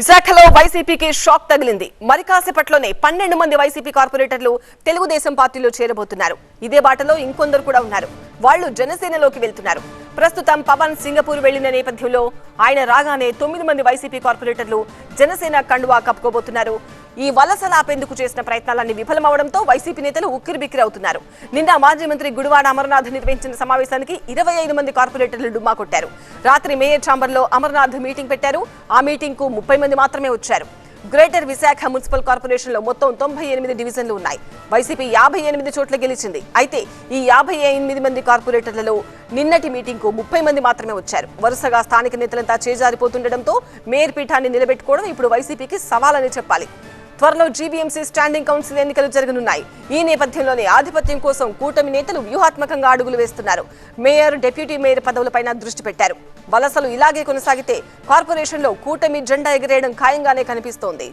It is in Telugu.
విశాఖలో వైసీపీకి షాక్ తగిలింది. మరి కాసేపట్లోనే పన్నెండు మంది వైసీపీ కార్పొరేటర్లు తెలుగుదేశం పార్టీలో చేరబోతున్నారు. ఇదే బాటలో ఇంకొందరు కూడా ఉన్నారు. వాళ్ళు జనసేనలోకి వెళ్తున్నారు. ప్రస్తుతం పవన్ సింగపూర్ వెళ్ళిన నేపథ్యంలో ఆయన రాగానే తొమ్మిది మంది వైసీపీ కార్పొరేటర్లు జనసేన కండువా కప్పుకోబోతున్నారు. ఈ వలసలు ఆపేందుకు చేసిన ప్రయత్నాలన్నీ విఫలమవడంతో వైసీపీ నేతలు ఉక్కిరిబిక్కిరి అవుతున్నారు నిన్న మాజీ మంత్రి గుడివాడ అమర్నాథ్ నిర్వహించిన సమావేశానికి ఇరవై ఐదు మంది కార్పొరేటర్లు డుమ్మా కొట్టారు. రాత్రి మేయర్ ఛాంబర్లో అమర్నాథ్ మీటింగ్ పెట్టారు. ఆ మీటింగ్కు ముప్పై మంది మాత్రమే వచ్చారు. గ్రేటర్ విశాఖ మున్సిపల్ కార్పొరేషన్లో మొత్తం తొంభై ఎనిమిది డివిజన్లు ఉన్నాయి. వైసీపీ యాభై ఎనిమిది చోట్ల గెలిచింది. అయితే ఈ యాభై ఎనిమిది మంది కార్పొరేటర్లలో నిన్నటి మీటింగ్కు ముప్పై మంది మాత్రమే వచ్చారు. వరుసగా స్థానిక నేతలంతా చేజారిపోతుండటంతో మేయర్ పీఠాన్ని నిలబెట్టుకోవడం ఇప్పుడు వైసీపీకి సవాలని చెప్పాలి. త్వరలో జీబీఎంసీ స్టాండింగ్ కౌన్సిల్ ఎన్నికలు జరగనున్నాయి. ఈ నేపథ్యంలోనే ఆధిపత్యం కోసం కూటమి నేతలు వ్యూహాత్మకంగా అడుగులు వేస్తున్నారు. మేయర్ డిప్యూటీ మేయర్ పదవులపైన దృష్టి పెట్టారు. వలసలు ఇలాగే కొనసాగితే కార్పొరేషన్లో కూటమి జెండా ఎగిరేయడం ఖాయంగానే కనిపిస్తోంది.